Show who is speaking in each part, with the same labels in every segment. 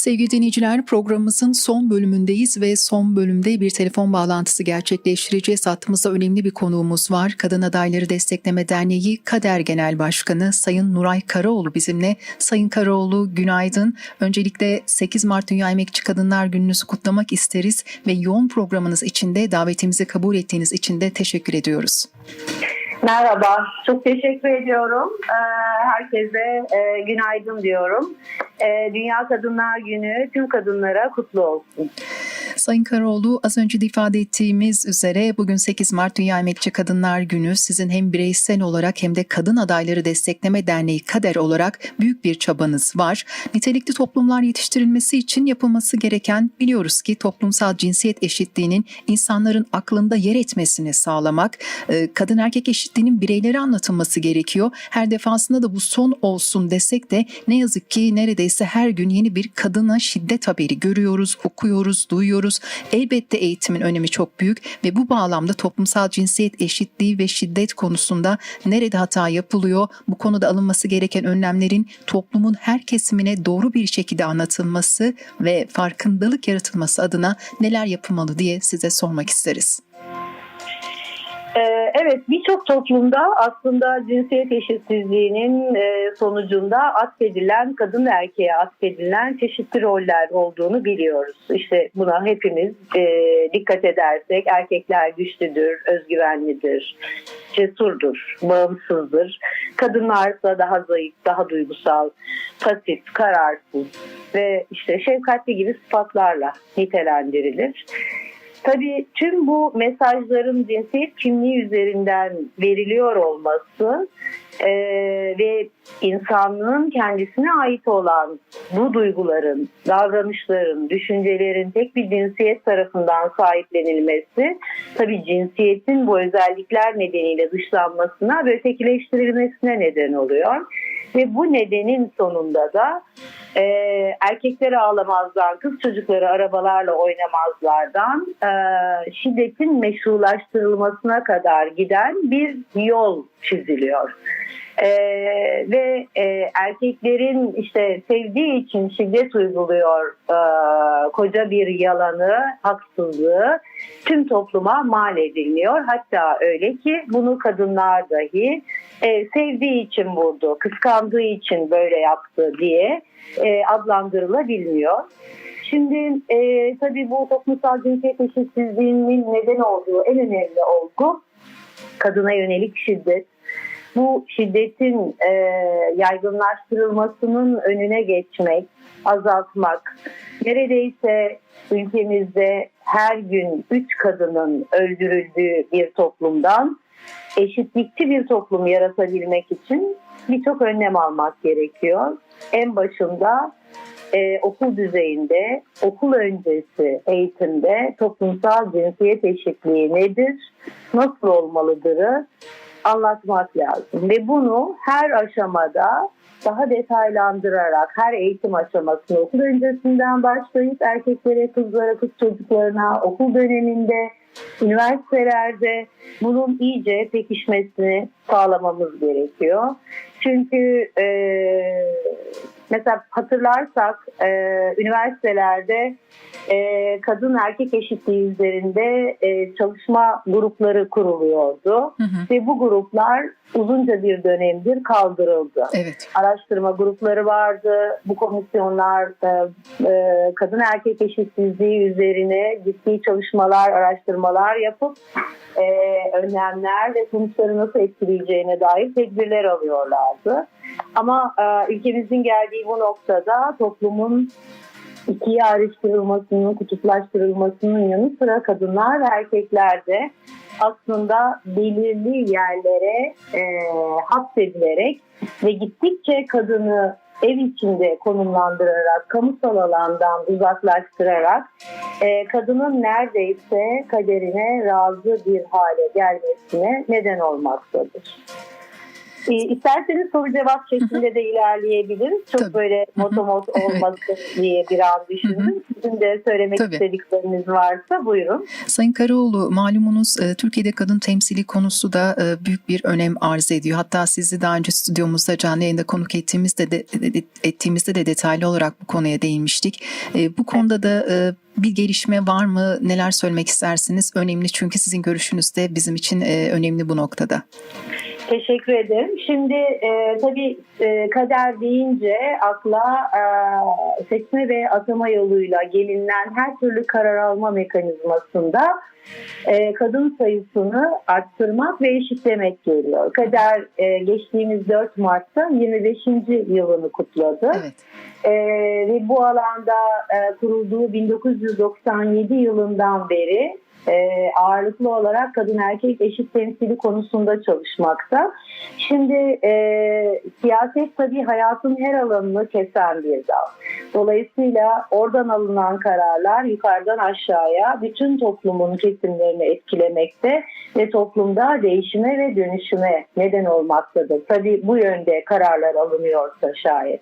Speaker 1: Sevgili dinleyiciler programımızın son bölümündeyiz ve son bölümde bir telefon bağlantısı gerçekleştireceğiz. Hattımızda önemli bir konuğumuz var. Kadın Adayları Destekleme Derneği Kader Genel Başkanı Sayın Nuray Karaoğlu bizimle. Sayın Karaoğlu günaydın. Öncelikle 8 Mart Dünya Emekçi Kadınlar Günü'nüzü kutlamak isteriz ve yoğun programınız içinde davetimizi kabul ettiğiniz için de teşekkür ediyoruz.
Speaker 2: Merhaba, çok teşekkür ediyorum. Ee, Herkese e, günaydın diyorum. Ee, Dünya Kadınlar Günü tüm kadınlara kutlu olsun.
Speaker 1: Sayın Karaoğlu az önce de ifade ettiğimiz üzere bugün 8 Mart Dünya Emekçi Kadınlar Günü sizin hem bireysel olarak hem de Kadın Adayları Destekleme Derneği Kader olarak büyük bir çabanız var. Nitelikli toplumlar yetiştirilmesi için yapılması gereken biliyoruz ki toplumsal cinsiyet eşitliğinin insanların aklında yer etmesini sağlamak, e, kadın erkek eşitliğinin bireylere anlatılması gerekiyor. Her defasında da bu son olsun desek de ne yazık ki neredeyse her gün yeni bir kadına şiddet haberi görüyoruz, okuyoruz, duyuyoruz. Elbette eğitimin önemi çok büyük ve bu bağlamda toplumsal cinsiyet eşitliği ve şiddet konusunda nerede hata yapılıyor, bu konuda alınması gereken önlemlerin toplumun her kesimine doğru bir şekilde anlatılması ve farkındalık yaratılması adına neler yapılmalı diye size sormak isteriz.
Speaker 2: Ee, Evet, birçok toplumda aslında cinsiyet eşitsizliğinin e, sonucunda atfedilen, kadın ve erkeğe atfedilen çeşitli roller olduğunu biliyoruz. İşte buna hepimiz e, dikkat edersek erkekler güçlüdür, özgüvenlidir, cesurdur, bağımsızdır. Kadınlarsa daha zayıf, daha duygusal, pasif, kararsız ve işte şefkatli gibi sıfatlarla nitelendirilir. Tabii tüm bu mesajların cinsiyet kimliği üzerinden veriliyor olması e, ve insanlığın kendisine ait olan bu duyguların, davranışların, düşüncelerin tek bir cinsiyet tarafından sahiplenilmesi tabii cinsiyetin bu özellikler nedeniyle dışlanmasına ve ötekileştirilmesine neden oluyor. Ve bu nedenin sonunda da e, erkekleri ağlamazdan, kız çocukları arabalarla oynamazlardan e, şiddetin meşrulaştırılmasına kadar giden bir yol çiziliyor. Ee, ve e, erkeklerin işte sevdiği için şiddet uyguluyor e, koca bir yalanı, haksızlığı tüm topluma mal ediliyor. Hatta öyle ki bunu kadınlar dahi e, sevdiği için vurdu, kıskandığı için böyle yaptı diye e, adlandırılabiliyor. Şimdi e, tabii bu toplumsal cinsiyet eşitsizliğinin neden olduğu en önemli olgu kadına yönelik şiddet. Bu şiddetin e, yaygınlaştırılmasının önüne geçmek, azaltmak, neredeyse ülkemizde her gün üç kadının öldürüldüğü bir toplumdan eşitlikçi bir toplum yaratabilmek için birçok önlem almak gerekiyor. En başında e, okul düzeyinde, okul öncesi eğitimde toplumsal cinsiyet eşitliği nedir, nasıl olmalıdırı anlatmak lazım. Ve bunu her aşamada daha detaylandırarak her eğitim aşamasında okul öncesinden başlayıp erkeklere, kızlara, kız çocuklarına okul döneminde, üniversitelerde bunun iyice pekişmesini sağlamamız gerekiyor. Çünkü e, mesela hatırlarsak e, üniversitelerde e, kadın erkek eşitliği üzerinde e, çalışma grupları kuruluyordu.
Speaker 1: Hı hı.
Speaker 2: Ve bu gruplar uzunca bir dönemdir kaldırıldı.
Speaker 1: Evet.
Speaker 2: Araştırma grupları vardı. Bu komisyonlar e, e, kadın erkek eşitsizliği üzerine ciddi çalışmalar, araştırmalar yapıp e, önlemler ve sonuçları nasıl etkileyeceğine dair tedbirler alıyorlardı. Ama e, ülkemizin geldiği bu noktada toplumun ikiye ayrıştırılmasının, kutuplaştırılmasının yanı sıra kadınlar ve erkekler de aslında belirli yerlere e, hapsedilerek ve gittikçe kadını ev içinde konumlandırarak, kamusal alandan uzaklaştırarak e, kadının neredeyse kaderine razı bir hale gelmesine neden olmaktadır. E, isterseniz soru cevap şeklinde de ilerleyebiliriz. Çok
Speaker 1: Tabii.
Speaker 2: böyle motomot olmasın diye bir an düşündüm. Sizin de söylemek
Speaker 1: Tabii.
Speaker 2: istedikleriniz varsa buyurun.
Speaker 1: Sayın Karaoğlu malumunuz e, Türkiye'de kadın temsili konusu da e, büyük bir önem arz ediyor. Hatta sizi daha önce stüdyomuzda canlı yayında konuk ettiğimizde de, de- ettiğimizde de detaylı olarak bu konuya değinmiştik. E, Bu konuda da bir gelişme var mı? Neler söylemek istersiniz? Önemli çünkü sizin görüşünüz de bizim için önemli bu noktada.
Speaker 2: Teşekkür ederim. Şimdi e, tabii e, kader deyince akla e, seçme ve atama yoluyla gelinen her türlü karar alma mekanizmasında e, kadın sayısını arttırmak ve eşitlemek geliyor. Kader e, geçtiğimiz 4 Mart'ta 25. yılını kutladı.
Speaker 1: Evet.
Speaker 2: Ee, ve bu alanda e, kurulduğu 1997 yılından beri e, ağırlıklı olarak kadın erkek eşit temsili konusunda çalışmakta. Şimdi e, siyaset tabii hayatın her alanını kesen bir dal. Dolayısıyla oradan alınan kararlar yukarıdan aşağıya bütün toplumun kesimlerini etkilemekte ve toplumda değişime ve dönüşüme neden olmaktadır. Tabii bu yönde kararlar alınıyorsa şayet.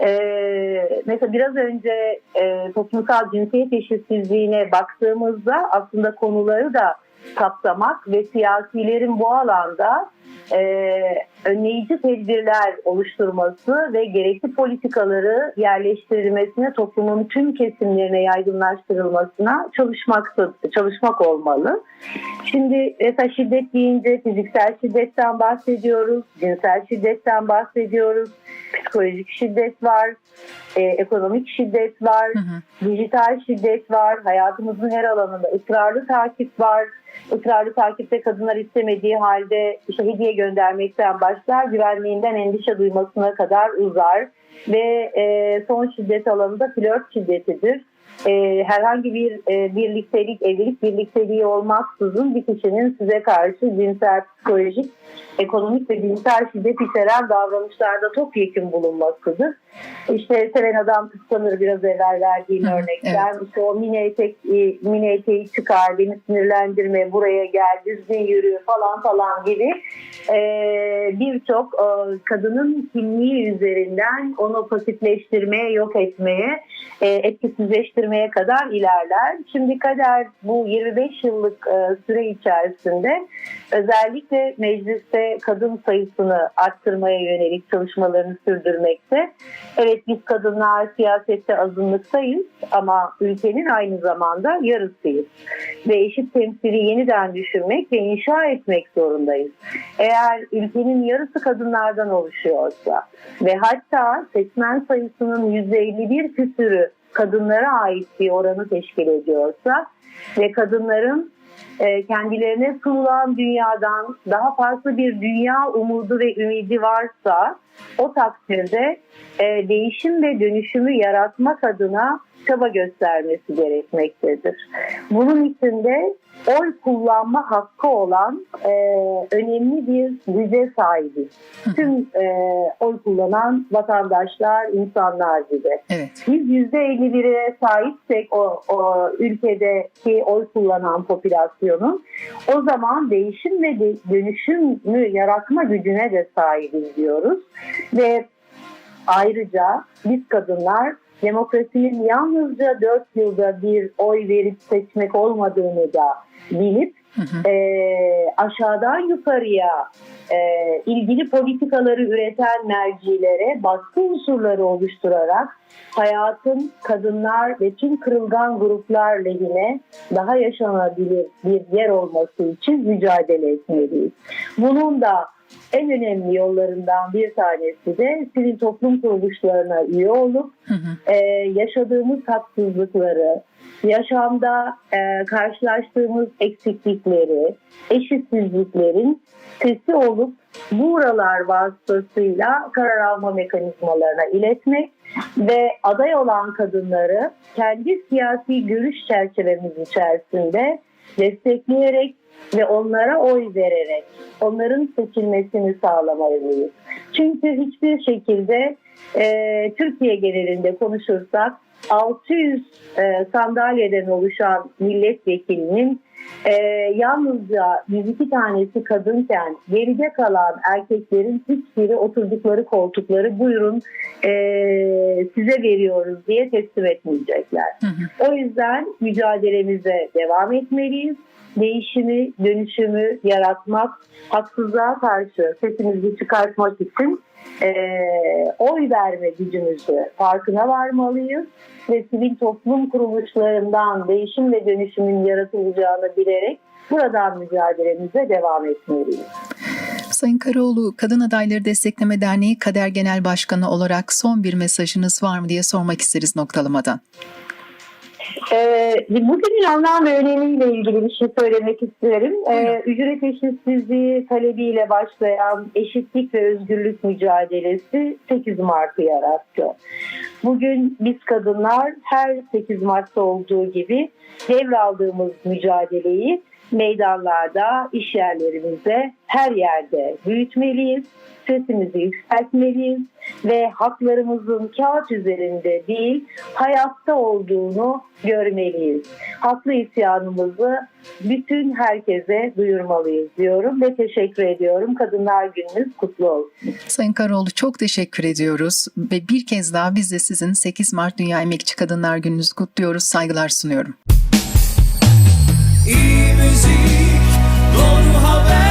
Speaker 2: Ee, mesela biraz önce e, toplumsal cinsiyet eşitsizliğine baktığımızda aslında konuları da kapsamak ve siyasilerin bu alanda e, önleyici tedbirler oluşturması ve gerekli politikaları yerleştirilmesine toplumun tüm kesimlerine yaygınlaştırılmasına çalışmakta, çalışmak olmalı. Şimdi mesela şiddet deyince fiziksel şiddetten bahsediyoruz, cinsel şiddetten bahsediyoruz, psikolojik şiddet var, e, ekonomik şiddet var,
Speaker 1: Hı hı.
Speaker 2: dijital şiddet var, hayatımızın her alanında ısrarlı takip var. Israrlı takipte kadınlar istemediği halde işte hediye göndermekten başlar, güvenliğinden endişe duymasına kadar uzar ve e, son şiddet alanında flört şiddetidir. E, herhangi bir e, birliktelik, evlilik birlikteliği olmaksızın bir kişinin size karşı cinsel, psikolojik, ekonomik ve dijital şiddet içeren davranışlarda topyekun bulunmasıdır. İşte seven adam kıskanır biraz evvel verdiğim
Speaker 1: Hı,
Speaker 2: örnekler. İşte o mini etek, e, mini eteği çıkar, beni sinirlendirme, buraya gel, düzgün yürü falan falan gibi e, birçok e, kadının kimliği üzerinden onu pasifleştirmeye, yok etmeye, e, etkisizleştirmeye kadar ilerler. Şimdi kader bu 25 yıllık e, süre içerisinde özellikle mecliste kadın sayısını arttırmaya yönelik çalışmalarını sürdürmekte. Evet biz kadınlar siyasette azınlıktayız ama ülkenin aynı zamanda yarısıyız. Ve eşit temsili yeniden düşürmek ve inşa etmek zorundayız. Eğer ülkenin yarısı kadınlardan oluşuyorsa ve hatta seçmen sayısının %51 küsürü kadınlara ait bir oranı teşkil ediyorsa ve kadınların e, kendilerine sunulan dünyadan daha farklı bir dünya umudu ve ümidi varsa o takdirde e, değişim ve dönüşümü yaratmak adına çaba göstermesi gerekmektedir. Bunun için de oy kullanma hakkı olan e, önemli bir güce sahibiz. Tüm e, oy kullanan vatandaşlar, insanlar gibi.
Speaker 1: Evet.
Speaker 2: Biz %51'e sahipsek o, o ülkedeki oy kullanan popülasyonun o zaman değişim ve dönüşümü yaratma gücüne de sahibiz diyoruz. Ve ayrıca biz kadınlar demokrasinin yalnızca 4 yılda bir oy verip seçmek olmadığını da bilip
Speaker 1: Hı hı.
Speaker 2: e, aşağıdan yukarıya e, ilgili politikaları üreten mercilere baskı unsurları oluşturarak hayatın kadınlar ve tüm kırılgan gruplar lehine daha yaşanabilir bir yer olması için mücadele etmeliyiz. Bunun da en önemli yollarından bir tanesi de sivil toplum kuruluşlarına üye olup
Speaker 1: Hı hı.
Speaker 2: e, yaşadığımız haksızlıkları, yaşamda e, karşılaştığımız eksiklikleri, eşitsizliklerin sesi olup buralar vasıtasıyla karar alma mekanizmalarına iletmek ve aday olan kadınları kendi siyasi görüş çerçevemiz içerisinde destekleyerek ve onlara oy vererek onların seçilmesini sağlamalıyız. Çünkü hiçbir şekilde e, Türkiye genelinde konuşursak 600 e, sandalyeden oluşan milletvekilinin Ee, yalnızca 102 tanesi kadınken geride kalan erkeklerin hiçbiri oturdukları koltukları buyurun ee, size veriyoruz diye teslim etmeyecekler.
Speaker 1: Hı hı.
Speaker 2: O yüzden mücadelemize devam etmeliyiz. Değişimi, dönüşümü yaratmak, haksızlığa karşı sesimizi çıkartmak için eee, oy verme gücümüzü farkına varmalıyız ve sivil toplum kuruluşlarından değişim ve dönüşümün yaratılacağını bilerek buradan mücadelemize devam etmeliyiz.
Speaker 1: Sayın Karaoğlu, Kadın Adayları Destekleme Derneği Kader Genel Başkanı olarak son bir mesajınız var mı diye sormak isteriz noktalamadan.
Speaker 2: Ee, bugünün anlam ve önemiyle ilgili bir şey söylemek isterim. Ee, ücret eşitsizliği talebiyle başlayan eşitlik ve özgürlük mücadelesi 8 Mart'ı yarattı. Bugün biz kadınlar her 8 Mart'ta olduğu gibi devraldığımız mücadeleyi meydanlarda, iş yerlerimizde, her yerde büyütmeliyiz. Sesimizi yükseltmeliyiz ve haklarımızın kağıt üzerinde değil hayatta olduğunu görmeliyiz. Haklı isyanımızı bütün herkese duyurmalıyız diyorum ve teşekkür ediyorum. Kadınlar Gününüz kutlu olsun.
Speaker 1: Sayın Karaoğlu çok teşekkür ediyoruz ve bir kez daha biz de sizin 8 Mart Dünya Emekçi Kadınlar Gününüzü kutluyoruz, saygılar sunuyorum. İyi müzik, doğru haber.